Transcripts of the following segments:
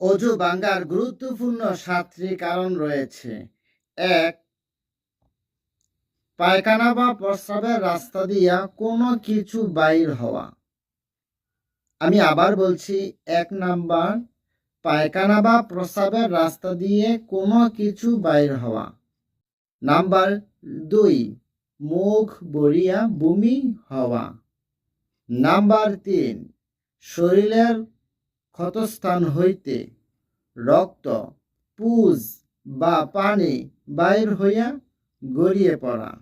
অজু ভাঙ্গার গুরুত্বপূর্ণ সাতটি কারণ রয়েছে। এক, পায়খানা বা প্রস্রাবের রাস্তা দিয়া কোনো কিছু বাইর হওয়া। আমি আবার বলছি, এক নাম্বার, পায়খানা বা প্রস্রাবের রাস্তা দিয়ে কোনো কিছু বাইর হওয়া। নাম্বার দুই, মুখ বড়িয়া বমি হওয়া। নাম্বার তিন, শরীরের ক্ষতস্থান হইতে রক্ত, পুজ বা পানি বাইর হইয়া গড়িয়ে পড়া।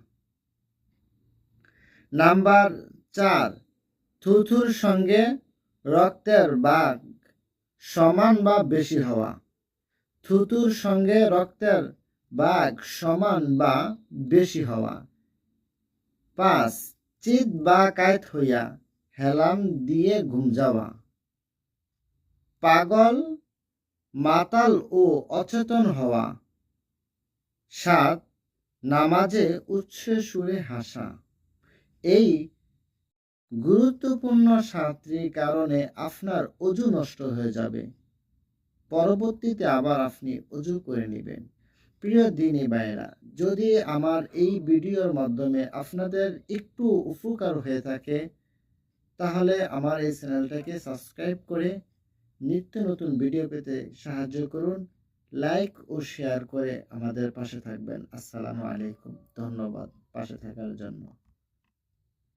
নাম্বার চার, থুথুর সঙ্গে রক্তের বাঘ সমান বা বেশি হওয়া। থুতুর সঙ্গে রক্তের বাঘ সমান বা বেশি হওয়া। পাঁচ, চিত বা কায়ত হইয়া হেলাম দিয়ে ঘুম যাওয়া। পাগল, মাতাল ও অচেতন হওয়া। সাত, নামাজে উচ্ছে সুরে হাসা। এই গুরুত্বপূর্ণ সাতটি কারণে আপনার অজু নষ্ট হয়ে যাবে। পরবর্তীতে আবার আপনি অজু করে নেবেন। প্রিয় দিনী ভাইয়েরা, যদি আমার এই ভিডিওর মাধ্যমে আপনাদের একটু উপকার হয়ে থাকে, তাহলে আমার এই চ্যানেলটাকে সাবস্ক্রাইব করে নিত্য নতুন ভিডিও পেতে সাহায্য করুন, লাইক ও শেয়ার করে আমাদের পাশে থাকবেন। আসসালামু আলাইকুম। ধন্যবাদ পাশে থাকার জন্য।